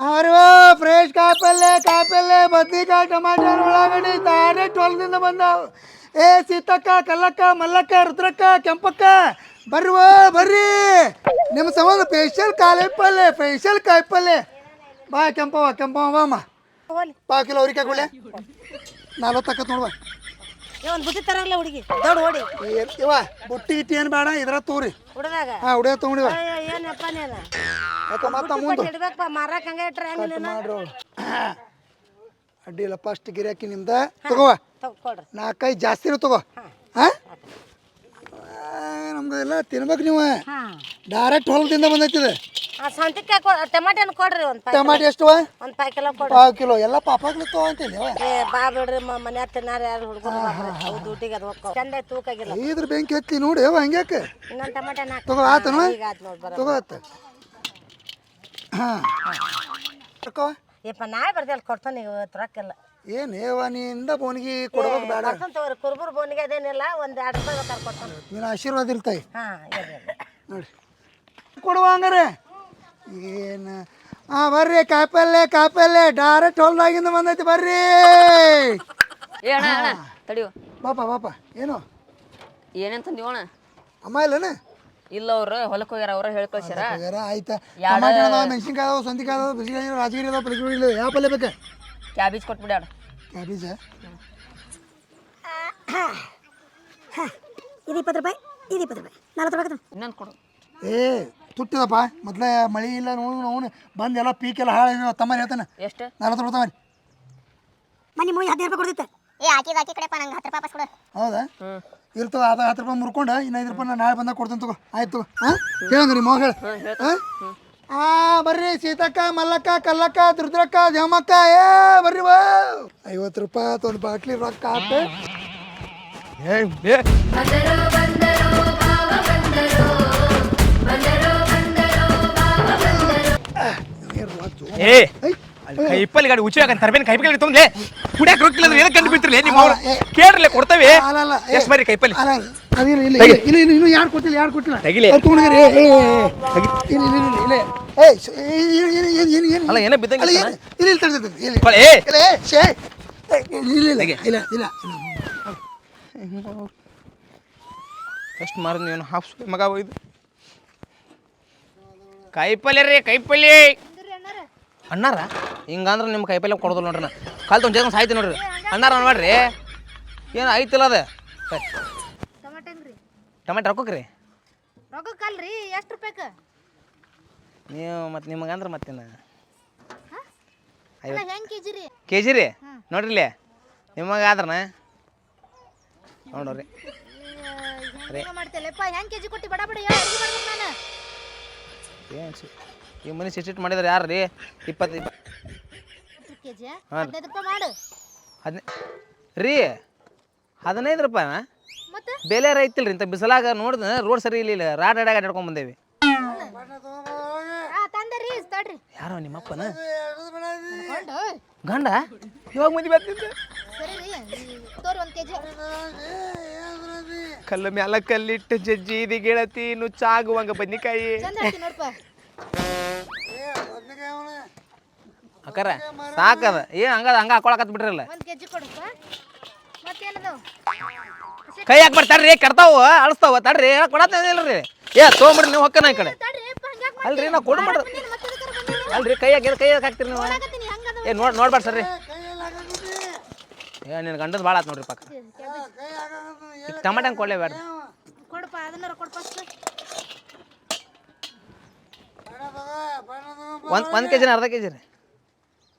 ಅರೆ ಫ್ರೆಶ್ ಕಾಯಿಪಲ್ಲೆ ಕಾಯಿಪಲ್ಲೆ ಬದ್ನಿಕಾಯಿ ಟಮಾಟರ್ ಉಳ್ಳಾಗಡ್ಡಿ ತಾನೇ ಟೋಲ್ದಿಂದ ಬಂದಾವ ಏ ಸೀತಕ್ಕ ಕಲ್ಲಕ್ಕ ಮಲ್ಲಕ್ಕ ರುದ್ರಕ್ಕ ಕೆಂಪಕ್ಕ ಬರ್ರಿ. ವಾ, ಬರ್ರಿ ನಿಮ್ಮ ಸಂಬಂಧ ಸ್ಪೆಷಲ್ ಕಾಯಿಪಲ್ಲೆ ಸ್ಪೆಷಲ್ ಕಾಯಿಪಲ್ಲೆ ಬಾ ಕೆಂಪವ ಕೆಂಪವ ಬಾಮ್ಮ ಪಾ ಕಿಲೋ ಅವ್ರಿಕಾಯಿ ಗುಳೆ ನಲ್ವತ್ತಕ್ಕ ನೋಡುವ ಒಂದು ತರಲ್ಲ ಹುಡುಗಿ. ದೊಡ್ಡ ಓಡಿ. ಇವ ಬುಟ್ಟಿ ಗಿಟ್ಟಿ ಏನು ಬೇಡ ಇದ್ರ ತೋರಿ ಹುಡುಗಾಗ ಹಾಂ ಉಡಿಯ ತೊಗೊಂಡಿವ ಏನಪ್ಪ ನೀನು? ಯಾಕ ಮತ್ತೆ ಮುಂದೆ? ಇಡ್ಬೇಕಪ್ಪ ಮಾರಕ್ ಹಂಗೆ ಇಟ್ರೆ ಹೆಂಗೆ ನೀನು ಮಾಡ್ರು. ಅಡ್ಡಿಲ್ಲ ಫಸ್ಟ್ ಗಿರಾಕಿ ನಿಮ್ದ. ತಗೋ. ಕೊಡ್ರಿ. ನಾಲ್ಕೈದು ಜಾಸ್ತಿನೂ ತಗೋ. ಹಾಂ ನಮ್ದು ಎಲ್ಲ ತಿನ್ಬೇಕು ನೀವು. ಹಾಂ. ಡೈರೆಕ್ಟ್ ಹೊಲದಿಂದ ಬಂದೈತಿದೆ. ಆ ಕೊಡ್ರಿ ಒಂದು ಪಾಯ್ ಟಮಾಟಿ ಎಷ್ಟು ಒಂದು ಪಾಯ್ ಕಿಲೋ ಕೊಡ್ರಿ. ಪಾವು ಕಿಲೋ. ಎಲ್ಲ ಪಾಪ ತಗೋ ಅಂತೇಳಿ ಅವ. ಏ ಬಾ ಬಿಡ್ರಿ ಮನ್ಯಾಗ ಮನೆ ತಿನ್ನಾರ ಯಾರು ಹುಡುಗರು ಅವು ದುಡ್ಡಿಗೆ ಅದು ಹೋಗ್ತಾವ ಚಂದ ತೂಕಾಗಿಲ್ಲ. ಇದ್ರ ಬೆಂಕಿ ಹತ್ತಿ ನೋಡಿ ಅವ ಹಂಗ್ಯಾಕೆ? ಇನ್ನೊಂದು ಟಮಾಟೆ ತಗೋ ಆತನು ಈಗ ನೋಡಿ ಬರ ತಗೋ ಆತ. ಹಾಂ ತಗೋ ಯಪ್ಪ ನಾಳೆ ಬರ್ತೀಯಲ್ಲ ಕೊಡ್ತಾನೆ ಈಗ ಇವತ್ತು ರೊಕ್ಕಿಲ್ಲ ಏನು ಏವ ನೀಂದ ಬೋನಿಗೆ ಕೊಡ್ಬೇಕು ಬೇಡ. ಕೊಡ್ತಾನೆ ತಗೋರಿ ಕುರ್ಬುರ್ ಬೋನಿಗೆ ಅದೇನಿಲ್ಲ ಒಂದು ಎರಡು ರೂಪಾಯಿ ಬೇಕಾದ್ರೆ ಕೊಡ್ತಾನೆ. ನಿನ್ನ ಆಶೀರ್ವಾದ ಇರ್ತಾಯಿ. ಹಾಂ. ನೋಡಿ. ಕೊಡುವ ಹಂಗಾರೆ. ಏನು? ಹಾಂ ಬರ್ರಿ ಕಾಯಿಪಲ್ಲೆ ಕಾಯಿಪಲ್ಲೆ ಡೈರೆಕ್ಟ್ ಹೊಲ್ದಾಗಿಂದ ಬಂದೈತಿ ಬರ್ರಿ. ಏ ಅಣ್ಣ ಅಣ್ಣ ತಡಿಯೋ. ಬಾಪ ಬಾಪ ಏನು? ಏನಂತ ತಂದಿವಣ ಅಮ್ಮ ಇಲ್ಲನ? ಇಲ್ಲ ಅವ್ರು ಹೊಲಕ್ಕೆ ಹೋಗ್ಯಾರ ಅವ್ರ ಹೇಳಿ ಕಳ್ಸ್ಯಾರ. ಆಯ್ತಾ? ಟಮಾಟೆ ಅದಾವ ಮೆಣಸಿನ್ಕಾಯಿ ಅದಾವ ಸಂತಿಕಾಯಿ ಅದಾವ ಬಿಸಿಕಾಯಿ ಅದಾವ ರಾಜಗಿರಿ ಅದಾವ ಪಲಗಿರಿ ಇಲ್ಲ ಯಾವ ಪಲ್ಯ ಬೇಕು? ಕ್ಯಾಬೇಜ್ ಕೊಟ್ಬಿಡ್ಯಾಡ ಕ್ಯಾಬೇಜ? ಇದು ಇಪ್ಪತ್ತು ರೂಪಾಯಿ ಇದು ಇಪ್ಪತ್ತು ರೂಪಾಯಿ. ನಲ್ವತ್ತು ರೂಪಾಯಿ ಇನ್ನೊಂದು ಕೊಡು. ಏ ತುಟ್ಟಿದಪ್ಪ. ಮೊದ್ಲ ಮಳಿ ಇಲ್ಲ ನೋಡು ಅವನು ಬಂದು ಎಲ್ಲ ಪೀಕೆಲ್ಲ ಹಾಳು ತಮ್ಮ ಹೇಳ್ತಾನೆ. ಎಷ್ಟು? ನಲ್ವತ್ತು ರೂಪಾಯಿ ತಮ್ಮ ಮನೆ ಮೂವಿ ಹದಿನೈದು ರೂಪಾಯಿ ಕೊಡ್ತಿತ್ತು. ಏ ಹಾಕಿದ ಹಾಕಿ ಕಡೆಪ್ಪ ನಂಗೆ ಹತ್ತು ರೂಪಾಯಿ ಕೊಡು. ಹೌದಾ? ಇರ್ತವ ಅದ ಹತ್ತು ರೂಪಾಯಿ ಮುರ್ಕೊಂಡು ಇನ್ನು ಐದು ರೂಪಾಯಿ ನಾಳೆ ಬಂದಾಗ ಕೊಡ್ತೀನಿ ತಗೋ. ಆಯ್ತು ಹಾಂ ಹೇಳಂದ್ರಿ ಮಗ ಹೇಳ. ಆ? ಬರ್ರಿ ಸೀತಕ್ಕ ಮಲ್ಲಕ್ಕ ಕಲ್ಲಕ್ಕ ದುರ್ದ್ರಕ್ಕ ಜಮಕ್ಕ ಏ ಬರ್ರಿ ಬಾ. ಐವತ್ತು ರೂಪಾಯಿ ಆತು ಒಂದು ಬಾಟ್ಲಿ ರೊಕ್ಕ ಆತ. ಏ ಕೈಪಲ್ಲಿ ಗಾಡಿ ಉಚಿ ಹಾಕಂತ ತರಬೇನ್ ಕೈಪಲ್ಲಿ ತೊಂದ್ಲೆ ಕುಡಿಯ ರೊಕ್ಕಿಲ್ಲ ಅಂದ್ರೆ ಏನಕ್ಕೆ ಕಂಡು ಬಿಡ್ತಿರ್ಲಿ ನೀವು ಅವ್ರು ಕೇಳ್ರಲ್ಲ ಕೊಡ್ತೇವೆ. ಅಲ್ಲ ಎಷ್ಟು ಬರ್ರಿ ಕೈಪಲ್ಲಿ ಅದಿಲ್ಲ ಇಲ್ಲ ಇಲ್ಲ ಇಲ್ಲ ಇನ್ನು ಇನ್ನು ಯಾರು ಕೊಟ್ಟಿಲ್ಲ ಯಾರು ಕೊಟ್ಟಿಲ್ಲ? ತೆಗಿಲಿ. ಇಲ್ಲ ಇಲ್ಲ ಏ ಏನು ಏನು ಏನು ಏನು ಏನು? ಅಲ್ಲ ಏನೋ ಬಿದ್ದಂಗೆ ಅಲ್ಲ ಇರ್ತಲ್ಲ? ಏನು ಇಲ್ಲ ಇಲ್ಲ ಇಲ್ಲ ಏ. ಇಲ್ಲ ಶೇ ಇಲ್ಲ ಇಲ್ಲ ಇಲ್ಲ ಇಲ್ಲ. ಎಷ್ಟು ಮಾರಿದ ನೀನು ಹಾಫ್ ಮಗ ಒಯ್ದು ಕಾಯಿಪಲ್ಯ ರೀ ಕೈಪಲ್ಯ ಅಣ್ಣಾರ? ಹಿಂಗಂದ್ರೆ ನಿಮ್ಮ ಕೈಪಲ್ಯ ಕೊಡೋದಿಲ್ಲ ನೋಡ್ರಿ ನಾ. ಕಾಲು ತೊಗೊಂಡು ಸಾಯ್ತೀನಿ ಸಾಯ್ತಿ ನೋಡ್ರಿ. ಅಣ್ಣಾರ ಮಾಡ್ರಿ ಏನು ಐತಿಲ್ಲ ಅದ. ಟೊಮೆಟೊ ರೊಕ್ಕಕ್ಕೆ ರೀ ರೊಕ್ಕಕ್ಕಲ್ರಿ ಎಷ್ಟು ರೂಪಾಯಿಗೆ ನೀವು ಮತ್ತು ನಿಮಗೆ ಅಂದ್ರೆ ಮತ್ತೇನು ಹೆಂಗೆ ಕೆ ಜಿ ರೀ? ಕೆ ಜಿ ರೀ ನೋಡ್ರಿ ಇಲ್ಲಿ. ನಿಮಗೆ ಆದ್ರನ? ನೋಡ್ರಿ. ಹೆಂಗೆ ಮಾಡ್ತಿಲ್ಲಪ್ಪ ಹೆಂಗೆ ಕೆ ಜಿ ಕೊಟ್ಟು? ಬಡ ಬಡ ಏನು ಈ ಮನೆ ಸಿಟ್ ಮಾಡಿದ್ರೆ ಯಾರು ರೀ ಇಪ್ಪತ್ತು ಇಪ್ಪ ಕೆ ಜಿ ಹಾಂ. ಹದಿನೈದು ರೂಪಾಯಿ ಮಾಡು. ಹದಿನೈ ರೀ ಹದಿನೈದು ರೂಪಾಯಿನ ಮತ್ತೆ? ಬೆಲೆ ರೈತಿಲ್ರಿ ಇಂಥ ಬಿಸಲಾಗ ನೋಡಿದ್ರೆ ರೋಡ್ ಸರಿ ಇಲ್ಲ ರಾಡ್ ಅಡ್ಯಾಗ ಅಡ್ಯಾಡ್ಕೊಂಡ್ ಬಂದೇವಿ. ಆ ತಂದರಿ ತಡ್ರಿ. ಯಾರೋ ನಿಮ್ಮಪ್ಪನ? ಕೊಂಡು ಗಂಡ? ಇವಾಗ ಮುಂದೆ ಆಗ್ತಿದ್ದ ಸರಿ ರೀ ತೋರಿ ಒಂದು ಕೆ ಜಿ ಮ್ಯಾಲ ಕಲ್ಲಿಟ್ಟು ಜಜ್ಜಿ ಇದು ಗೆಳತಿ ನುಚ್ಚಾಗುವಂಗ ಬದ್ನಿಕಾಯಿ. ಚಂದ ಅಕ್ಕಾರ ಸಾಕದ. ಏನ್ ಹಂಗದ ಹಂಗ ಹಾಕೊಳಕತ್ ಬಿಟ್ರಲ್ಲ ಒಂದು ಕೆ ಜಿ ಕೊಡಪ್ಪ. ಮತ್ತೇನದು? ಕೈ ಹಾಕ್ಬಿಡ್ ತಡ್ರಿ ಕೆಡ್ತಾವ ಅಳಿಸ್ತಾವ ತಡ್ರಿ ಕೊಡತ್ತಿಲ್ರಿ ಏ ತೊಗೊಂಬಿಡ್ರಿ ನೀವು ಹೊಕ್ಕನ ಈ ಕಡೆ. ತಡ್ರಿ ಅಪ್ಪ ಹಂಗ್ಯಾಕ್ ಅಲ್ರಿ ನಾ ಕೊಡ್ಬಿಡ್ರಿ ಮಾಡ್ತೀನಿ ಮತ್ತೆ ಎದಕ್ಕಾರ ಬಂದೀನಿ ಅಲ್ರಿ ಕೈ ಹಾಕಿ ಕೈ ಹಾಕ್ತಿರಿ ಹಾಕ್ತೀರಿ ನೀವು. ಏ ನೋಡ್ ನೋಡ್ಬೇಡ ಸರ್ರಿ. ಏ ನಿನ್ನ ಗಂಡದ ಭಾಳ ಆತ್ ನೋಡ್ರಿ ಪಕ್ಕ. ಈಗ ಟಮಾಟ ಹಂಗೆ ಕೊಡ್ಲೇ ಬೇಡ ಕೊಡಪ್ಪ ಅದನ್ನ ಕೊಡು ಫಸ್ಟ್ ಒಂದು ಒಂದು ಕೆ ಜಿನ ಅರ್ಧ ಕೆ ಜಿ ರೀ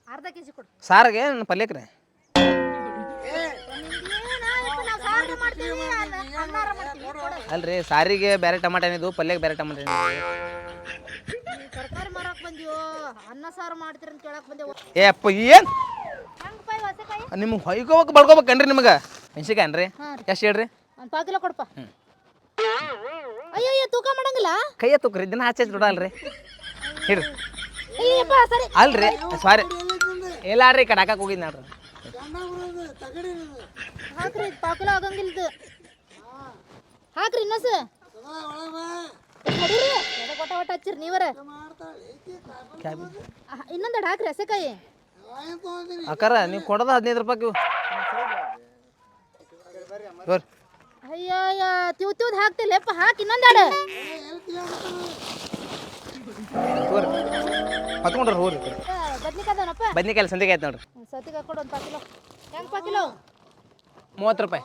ಅರ್ಧ ಕೆ ಜಿ ಕೊಡು. ಸಾರಿಗೆ ನನ್ನ ಪಲ್ಯಕ್ಕೆ ರೀ ಅಲ್ರಿ ಸಾರಿಗೆ ಬೇರೆ ಟಮಾಟ ಏನಿದು ಪಲ್ಯಕ್ಕೆ ಬೇರೆ ಟಮಾಟ ತರಕಾರಿ ಮಾರಕ್ ಬಂದಿವೋ ಅನ್ನ ಸಾರು ಮಾಡ್ತೀರಿ ಅಂತ ಕೇಳಕ್ ಬಂದೇವು ಏ ಅಪ್ಪ ಏನು? ನಿಮ್ಗೆ ಹೊಯ್ಕೋಬೇಕು ಬಡ್ಕೋಬೇಕನ್ರಿ ನಿಮಗೆ. ಮೆಣ್ಸಿಕಾಯಿ ಅನ್ರಿ ಎಷ್ಟು ಹೇಳ್ರಿ? ಒಂದು ಕೊಡಪ್ಪ. ಅಯ್ಯೋ ತೂಕ ಮಾಡಂಗಿಲ್ಲ? ಕೈಯ ತೂಕ್ರಿ ದಿನ ಆಚೆ ಬಿಡಲ್ರಿ ಹಿಡ್ರಿ. ಅಲ್ರಿ ಸಾರಿ ಇಲ್ಲ ರೀ ಕಡೆ ಹಾಕಕ್ಕೆ ಹೋಗಿದ್ದು ನೋಡ್ರಿ. ಹಾಕ್ರಿ ಪಾಕುಲ ಕಿಲೋ ಆಗಂಗಿಲ್ಲ ಇದು. ಹಾಕ್ರಿ ಇನ್ನಸ ಎದಕ್ ಒಟ್ಟ ಹಚ್ಚಿರಿ ನೀವರ. ಇನ್ನೊಂದೆರಡು ಹಾಕ್ರಿ ಹಸೆಕಾಯಿ. ಅಕ್ಕಾರ ನೀವು ಕೊಡದ ಹದಿನೈದು ರೂಪಾಯಿ ಬರ್ರಿ ಅಯ್ಯೋ ಅಯ್ಯೋ ತಿವ್ ತಿವ್ದು ಹಾಕ್ತಿಲ್ಲಪ್ಪ ಹಾಕಿ ಇನ್ನೊಂದೆರಡು ಹತ್ಕೊಂಡ್ರಿ ಹೋರಿ. ಬದ್ನಿಕಾಯಿ ಸಂದಿಗೆ ಆಯ್ತು ನೋಡ್ರಿ. ಸತಿಗೆ ಹಾಕೊಡು ಒಂದು ಪಾಕಿಲೋ ಹೆಂಗೆ ಪಾಕಿಲೋ ಮೂವತ್ತು ರೂಪಾಯಿ.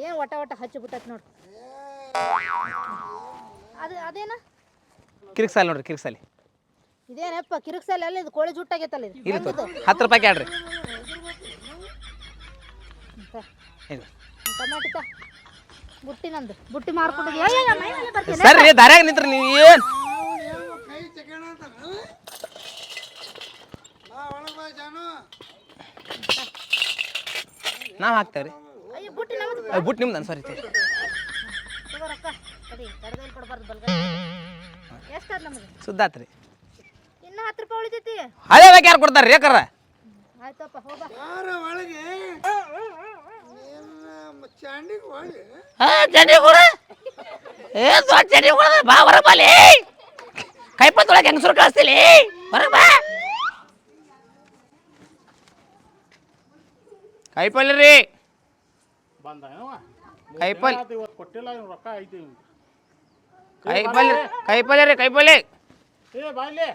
ಏನು ಒಟ ಒಟ ಹಚ್ಚಿ ಬಿಟ್ಟತ್ ನೋಡ್ರಿ ಅದು ಅದೇನ? ಕಿರಿಕ್ಸಾಲಿ ನೋಡ್ರಿ ಕಿರಿಕ್ಸಾಲಿ. ಇದೇನಪ್ಪ ಕಿರಿಕ್ಸಲ್ಲಿ ಅಲ್ಲ ಇದು ಕೋಳಿ ಜುಟ್ಟಾಗೈತಲ್ಲ ಇದು? ಇಲ್ಲ ಹೆಂಗದು? ಹತ್ತು ರೂಪಾಯಿ ಆಡ್ರಿ ಇಂತ, ಇದು ಟಮಾಟಿ ತ. ಬುಟ್ಟಿ ನಂದು. ಬುಟ್ಟಿ ಮಾರ್ಕೊಂಡು ಸರ್ ದಾರ್ಯಾಗ ನಿಂತ್ರಿ ನೀವು ಏನು? ನಾವು ಹಾಕ್ತೇವ್ರಿ. ಅಯ್ಯೋ ಬುಟ್ಟಿ ನಮ್ದು ಸಾರಿ ಸುದ್ದಾತ್ರಿ. ಇನ್ನ ಹತ್ತು ರೂಪಾಯಿ ಉಳಿತೈತಿ. ಹಳೆ ಯಾರು ಕೊಡ್ತಾರೆ ರೀ ಕರ್ರ ಆಯ್ತಪ್ಪ ಹೋಗ ಯಾರ ಒಳಗೆ ನಿನ್ನ ಚಾಂಡಿಗೆ ಒಳಗೆ ಚಂಡಿ ಏ ದೊಡ್ಡ ಚಂಡಿ ಕೂಡ ಬಾ, ಹೊರಗೆ ಬಾಲಿ ಕೈಪತ್ತೊಳಗೆ ಹೆಂಗಸರು ಕಳಿಸ್ತಿಲಿ? ಹೊರಗೆ ಬಾ. ರೀ. ಕೊಟ್ಟಿಲ್ಲ ಇವ್ನು. ಕೈಪಲ್ಯ ಕೈಪಲ್ಯ ರೀ ಕೈಪಲ್ಯ ಏ ಬಾಯ್ಲಿ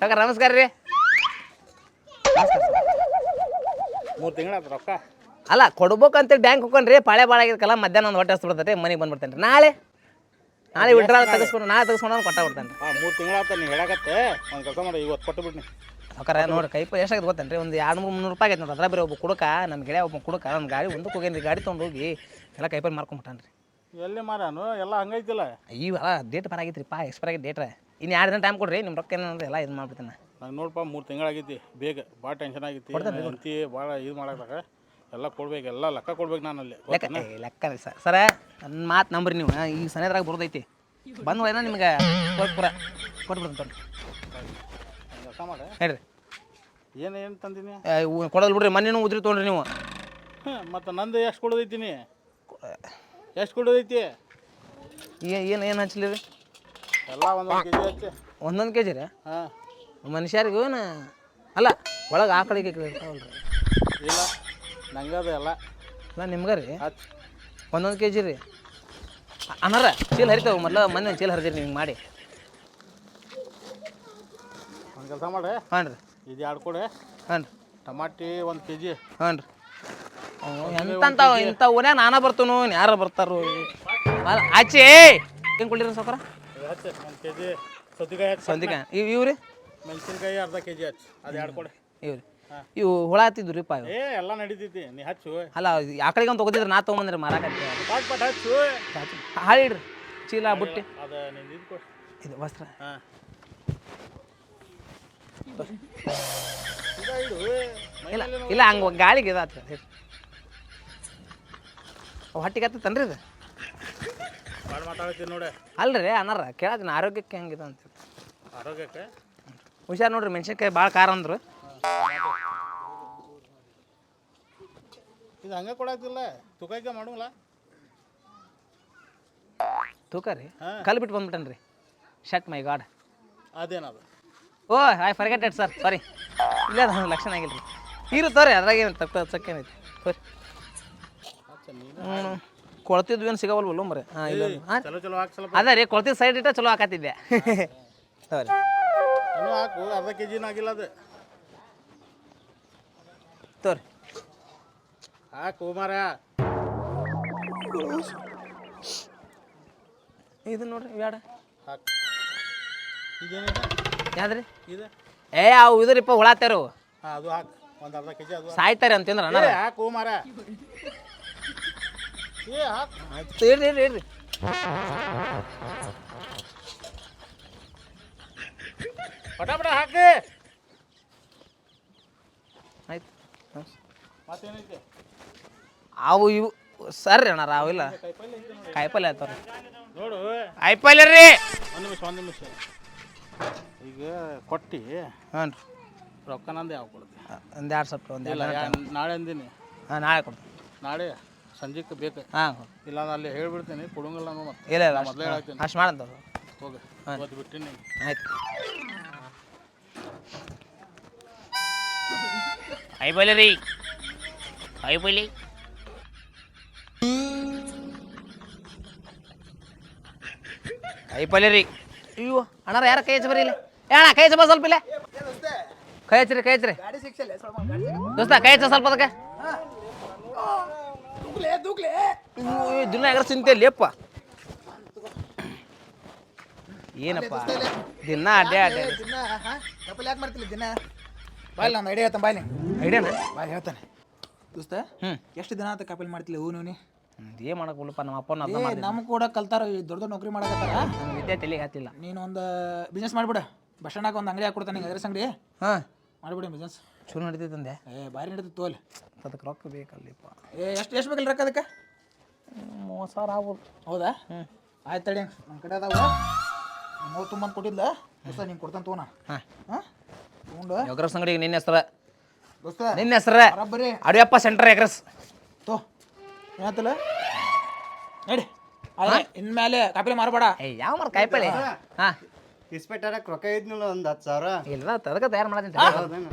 ಸಾಕಾರ ನಮಸ್ಕಾರ ರೀ. ಮೂರು ತಿಂಗಳ ರೊಕ್ಕ. ಅಲ್ಲ ಕೊಡ್ಬೇಕಂತ ಬ್ಯಾಂಕ್ ಹೋಗ್ಕೊಂಡ್ರಿ ಪಾಳೆ ಭಾಳ ಆಗಿರ್ಕಲ್ಲ ಮಧ್ಯಾಹ್ನ ಒಂದು ಹೊಟ್ಟೆ ಹಸ್ಬಿಡ್ತೈತೆ ಮನೆಗೆ ಬಂದ್ಬಿಡ್ತೇನೆ ರೀ ನಾಳೆ ನಾಳೆ? ವಿಡ್ರಾ ತೆಗಿಸ್ಕೊಂಡು ನಾಳೆ ತೆಗಿಸ್ಕೊಂಡು ಕೊಟ್ಟ ಬಿಡ್ತೇನೆ ಹಾಂ ಮೂರು ತಿಂಗಳಾಯ್ತು ನೀವು ಹೇಳಕತ್ತೆ. ಒಂದು ಕೆಲಸ ಮಾಡಿ ಇವತ್ತು ಕೊಟ್ಟು ಬಿಡ್ನಿ. ಸಾಕಾರ ನೋಡಿ ಕೈ ಎಷ್ಟಾಗಿದೆ ಗೊತ್ತೇನ್ರಿ? ಒಂದು ಎರಡು ಮೂರು ಮುನ್ನೂರು ರೂಪಾಯಿ ಆಗೈತೆ ನೋಡಿ ಅದ್ರ ಬೇರೆ ಒಬ್ಬ ಕುಡಕ ನಮ್ಮ ಗೆಳೆಯ ಒಬ್ಬ ಕುಡಕ ನಮ್ಮ ಗಾಡಿ ಒಂದಕ್ಕೆ ಹೋಗೇನ್ರಿ ಗಾಡಿ ತೊಗೊಂಡು ಹೋಗಿ ಎಲ್ಲ ಕೈಪಲ್ಲಿ ಮಾರ್ಕೊಂಬಿಟ್ಟಾನ್ರಿ. ಎಲ್ಲಿ ಮಾರಾನು? ಎಲ್ಲ ಹಂಗೈತಿಲ್ಲ. ಈ ಡೇಟ್ ಬರ ರೀ ಪಾ ಎಕ್ಸ್ಪೈರ್ ಆಗೈತೆ ಡೇಟ್ರ ಇನ್ನು ಎರಡು ದಿನ ಟೈಮ್ ಕೊಡ್ರಿ? ನಿಮ್ಮ ರೊಕ್ಕ ಏನಂದ್ರೆ ಎಲ್ಲ ಇದು ಮಾಡ್ಬಿಡ್ತೇನೆ. ನಾನು ನೋಡಪ್ಪ ಮೂರು ತಿಂಗಳಾಗೈತಿ ಬೇಗ ಭಾಳ ಟೆನ್ಷನ್ ಆಗೈತಿ ಅಂತಿ ಭಾಳ ಇದು ಮಾಡಕ್ಕಾಗ ಎಲ್ಲ ಕೊಡ್ಬೇಕು ಎಲ್ಲ ಲೆಕ್ಕ ಕೊಡ್ಬೇಕು ನಾನು ಅಲ್ಲಿ ಲೆಕ್ಕ ಏ, ಲೆಕ್ಕ ಸರ್. ಸರ ನನ್ನ ಮಾತು ನಂಬ್ರಿ ನೀವು ಆ, ಈ ಸನೇದ್ರಾಗ ಬರೋದೈತಿ. ಬಂದು ಏನೋ ನಿಮ್ಗೆ ಪೂರ ಕೊಟ್ಬಿಡ್ತೀನಿ ಕೆಲಸ ಮಾಡ ಹೇಳ್ರಿ. ಏನು ಏನು ತಂದಿನಿ? ಕೊಡಲ್ಲ ಬಿಡ್ರಿ ಮನೇನು ಉದ್ರಿ ತೊಗೊಂಡ್ರಿ ನೀವು. ಮತ್ತು ನಂದು ಎಷ್ಟು ಕೊಡೋದೈತಿನಿ ಎಷ್ಟು ಕೊಡೋದೈತಿ? ಏನು ಏನು ಹಚ್ಲಿ ರೀ? ಎಲ್ಲ ಒಂದೊಂದು ಕೆ ಜಿ ಹಚ್ಚಿ. ಒಂದೊಂದು ಕೆ ಜಿ ರೀ? ಹಾಂ. ಮನುಷ್ಯರಿಗೂ ಅಲ್ಲ ಒಳಗೆ ಆಕಳಿಗೆ ಇಲ್ಲ ನಂಗೆ ಅದು ಎಲ್ಲ. ಅಲ್ಲ ನಿಮ್ಗೆ ರೀ? ಹಚ್ಚಿ. ಒಂದೊಂದು ಕೆ ಜಿ ರೀ. ಅನ್ನಾರ ಚೀಲ ಹರಿತಾವೆ ಮೊದಲು ಮೊನ್ನೆ ಚೀಲ ಹರಿದಿರಿ ನೀವು ಮಾಡಿ. ಒಂದು ಕೆಲಸ ಮಾಡ್ರಿ. ಹಾಂ ರೀ. ಇದು ಎರಡು ಕೊಡಿ ಹಾಂ ರೀ. ಟಮಾಟಿ ಒಂದು ಕೆ ಜಿ ಹಾಂ ರೀ. ಎಂತ ಇಂಥ ಊನ್ಯಾಗ ನಾನೇ ಬರ್ತನು ಯಾರು ಬರ್ತಾರೋ? ಆಚೆ ಏನು ಕೊಡ್ಲಿರಿ ಸಾವ್ಕಾರ ಹಚ್ಚಿ ಒಂದು ಕೆ ಜಿ ಸೌತೆಕಾಯಿ ಹಚ್ಚಿ ಸಂದಿಗೆ ಇವು ಇವು ಮೆಣಸಿನ್ಕಾಯಿ ಅರ್ಧ ಕೆ ಜಿ ಹಚ್ಚಿ ಅದು ಎರಡು ಕೊಡೆ. ಇವು ಹುಳ ಹತ್ತಿದ್ದು ರೀ ಏ ಎಲ್ಲ ನಡೀತೈತಿ ನೀ ಹಚ್ಚು. ಅಲ್ಲ ಆಕಳಿಗೆ ಒಂದು ತೊಗೋತಿದ್ರೆ ನಾ ತೊಗೊಂಬಂದ್ರಿ ಮಾರಾಕತ್ತಿ ಪಾಟ್ ಪಾಟ್ ಹಚ್ಚು. ಹಾಳಿಡ್ರಿ ಚೀಲ ಬುಟ್ಟಿ. ಅದು ನಿಂದು ಇದು ಕೊಡು. ಇದು ವಸ್ತ್ರ. ಹಾಂ. ಇಲ್ಲ ಇಲ್ಲ ಹಂಗೆ ಗಾಳಿಗೆ ಇದಾತ ಹೊಟ್ಟಿಗೆ ಹತ್ತತನ್ರಿ ಇದು? ಮಾತಾಡ್ತೀನಿ ನೋಡಿ. ಅಲ್ರಿ ಅನ್ನಾರ ಕೇಳತ್ತೀನಿ ಆರೋಗ್ಯಕ್ಕೆ ಹೆಂಗಿದೆ ಅಂತ ಆರೋಗ್ಯಕ್ಕೆ? ಹುಷಾರು ನೋಡ್ರಿ ಮೆಣಸಿನ್ಕಾಯಿ ಭಾಳ ಖಾರ ಅಂದ್ರು. ಇದು ಹಂಗೆ ಕೊಡಾಕ್ತಿಲ್ಲ ತುಕಾಯ್ಕೆ ಮಾಡೋಲ್ಲ ತೂಕ ರೀ? ಹಾ. ಕಲ್ಲು ಬಿಟ್ಟು ಬಂದ್ಬಿಟ್ಟನ್ರಿ ಶಟ್ ಮೈ ಗಾಡ್ ಅದೇನದು? ಓ I forget it sir sorry ಇಲ್ಲ ಅದು ಲಕ್ಷಣ ಆಗಿಲ್ಲ ರೀ. ಇರು ತೋರಿ ಅದ್ರಾಗ ಏನು ತಪ್ಪು ಸಕ್ಕೇನೈತಿ ತೋರಿ. ಹ್ಞೂ ಕೊಳ್ತಿದ್ವಿ ಏನು ಸಿಗವಲ್ವಲ್ಲ ಮರೆ? ಹಾಂ ಇಲ್ಲ. ಹಾಂ ಚಲೋ ಚಲೋ ಹಾಕಿ ಸ್ವಲ್ಪ. ಅದೇ ರೀ ಕೊಳ್ತಿದ್ ಸೈಡ್ ಇಟ್ಟ ಚಲೋ ಹಾಕತ್ತಿದ್ದೆ. ಚಲೋ ಹಾಕು ಅರ್ಧ ಕೆ ಜಿನ ಆಗಿಲ್ಲ ಅದು. ತೋರಿ. ಹಾಕು ಮಾರ. ಇದು ನೋಡ್ರಿ ಬೇಡ ಹಾಕು. ಇದೇನಿದೆ? ಯಾವ್ದ್ರಿ? ಇದೆ. ಏ ಅವು ಇದ್ರಿಪ್ಪ ಹುಳಾತಾರು. ಹಾಂ ಅದು ಹಾಕು. ಒಂದು ಅರ್ಧ ಕೆ ಜಿ ಅದು ಸಾಯ್ತಾರೆ ಅಂತಂದ್ರೆ ಹಾಕು ಮಾರ. ಇರ್ರಿ ಇರ್ರಿ ಇರ್ರಿ. ಪಟಾಪಟ ಹಾಕಿ ಆಯ್ತು ಮತ್ತೇನೈತಿ? ಅವು ಇವು ಸರ್ ಅಣ್ಣ ಅವು ಅವಿಲ್ಲ ಕಾಯಿಪಲ್ಲೆ ಆಯ್ತವ್ರಿ ನೋಡು. ಕಾಯಿಪಲ್ಲೆ ರೀ. ಒಂದು ನಿಮಿಷ ಒಂದು ನಿಮಿಷ. ಈಗ ಕೊಟ್ಟು. ಹ್ಞೂ ರೀ. ರೊಕ್ಕ ನಂದು ಯಾವ ಕೊಡ್ತೀನಿ ಒಂದು ಎರಡು ಸ್ವಲ್ಪ ಒಂದು ಇಲ್ಲ ನಾಳೆ ಅಂದಿನಿ. ಹಾಂ ನಾಳೆ ಕೊಡ್ತೀನಿ. ನಾಳೆ? ಸಂಜೆಗೆ ಬೇಕು. ಹಾಂ. ಇಲ್ಲ ನಾನು ಅಲ್ಲಿ ಹೇಳ್ಬಿಡ್ತೀನಿ ಕೊಡಂಗಿಲ್ಲ ಮತ್ತೆ. ಇಲ್ಲ ಇಲ್ಲ ಮೊದಲೇ ಹೇಳ್ತೀನಿ. ಅಷ್ಟು ಮಾಡಂತ ಹೋಗಿ ಇವತ್ತು ಬಿಟ್ಟಿನಿ ಆಯ್ತು. ಐ ಬೈಲೆ ರೀ. ಐ ಬೈಲಿ. ಐ ಬೈಲಿ ರೀ. ಅಯ್ಯೋ ಅಣ್ಣಾರ ಯಾರ ಕೈ ಹಚ್ಚ ಬರೀ ಇಲ್ಲ ಏ ಅಣ್ಣ ಕೈ ಹಚ್ಚ ಸ್ವಲ್ಪ ಇಲ್ಲ. ಕೈ ಹಚ್ಚ್ರಿ ಕೈ ಹಚ್ಚ್ರಿ. ದೋಸ್ತ ಕೈ ಹಚ್ಚ ಸ್ವಲ್ಪ ಅದಕ್ಕೆ. ಅಯ್ಯೋ, ದಿನ ಎಗರ ತಿಂತೆ ಲೇಪ್ಪ ಏನಪ್ಪ? ದಿನ ಅಡ್ಡೆ ಅಡ್ಡೆ. ದಿನ ಕಪಲ್ ಯಾಕೆ ಮಾಡ್ತಿಲ್ಲ ದಿನ? ಬಾಯ್ ನಾನು ಐಡಿಯಾ ಹೇಳ್ತಾನೆ ಬಾಯ್ ಐಡಿಯಾನ ಬಾಯ್ ಹೇಳ್ತಾನೆ. ದೋಸ್ತ ಹ್ಞೂ ಎಷ್ಟು ದಿನ ಆತ ಕಪಲ್ ಮಾಡ್ತಿಲ್ಲ ಹೂ ನೀನು? ಏನು ಮಾಡಕ್ಕೆ ನಮ್ಮ ಅಪ್ಪನ ಅರ್ಧ ಮಾಡಿ ನಮ್ ಕೂಡ ಕಲ್ತಾರ ಈ ದೊಡ್ಡ ದೊಡ್ಡ ನೌಕರಿ ಮಾಡಕತ್ತಾರ ವಿದ್ಯೆ ತಲೆಗೆ ಹತ್ತಿಲ್ಲ. ನೀನು ಒಂದು ಬಿಸ್ನೆಸ್ ಮಾಡ್ಬಿಡ. ಬಸ್ ಸ್ಟ್ಯಾಂಡಾಗ ಒಂದು ಅಂಗಡಿ ಹಾಕೊಡ್ತಾನೆ ನಿಂಗೆ ಅದ್ರ ಅಂಗಡಿ ಹಾಂ. ಮಾಡ್ಬಿಡಿ ಬಿಸ್ನೆಸ್ ಚೂರು ಅಂದೆ ಏ ಭಾರಿ ನಡೀತೈತೆ ತೋಲ್. ಅದಕ್ಕೆ ರೊಕ್ಕ ಬೇಕಲ್ಲಿಪ್ಪ. ಏ ಎಷ್ಟು ಎಷ್ಟು ಬೇಕಲ್ಲ ರೊಕ್ಕ ಅದಕ್ಕೆ? ಮೂವತ್ತು ಸಾವಿರ ಆಗ್ಬೋದು. ಹೌದಾ? ಹ್ಞೂ ಆಯ್ತು ತಡಿ ನಮ್ಮ ಕಡೆ ಅದಾವ. ಮೂವತ್ತು ತುಂಬಂದು ಕೊಟ್ಟಿದ್ಲ. ದೋಸ್ತ ನಿಂಗೆ ಕೊಡ್ತಾನೆ ತೋಣ ಹಾಂ. ಹಾಂ? ತೊಗೊಂಡು. ಎಗ್ರಸ್ ಅಂಗಡಿಗೆ ನಿನ್ನ ಹೆಸ್ರ. ದೋಸ್ತ ನಿನ್ನ ಹೆಸ್ರ. ಬರಬ್ಬರಿ ಅಡಿಯಪ್ಪ ಸೆಂಟರ್ ಎಗ್ರಸ್. ತೋ. ಏನಾಯ್ತಲ್ಲ ನಡಿ. ಅದೇ ಇನ್ಮೇಲೆ ಕಾಯಿಪಲ್ಲೆ ಮಾರಬೇಡ. ಏ ಯಾವ ಮಾರು ಕಾಯಿಪಲ್ಲೆ? ಹಾಂ. ಇಸ್ಪೆಟ್ಟಾರಕ್ಕೆ ರೊಕ್ಕ ಇದ್ನಲ್ಲ ಒಂದು ಹತ್ತು ಸಾವಿರ. ಇಲ್ಲ ಅದಕ್ಕೆ ತಯಾರು ಮಾಡತ್ತೀನಿ. ಹೌದೇನು?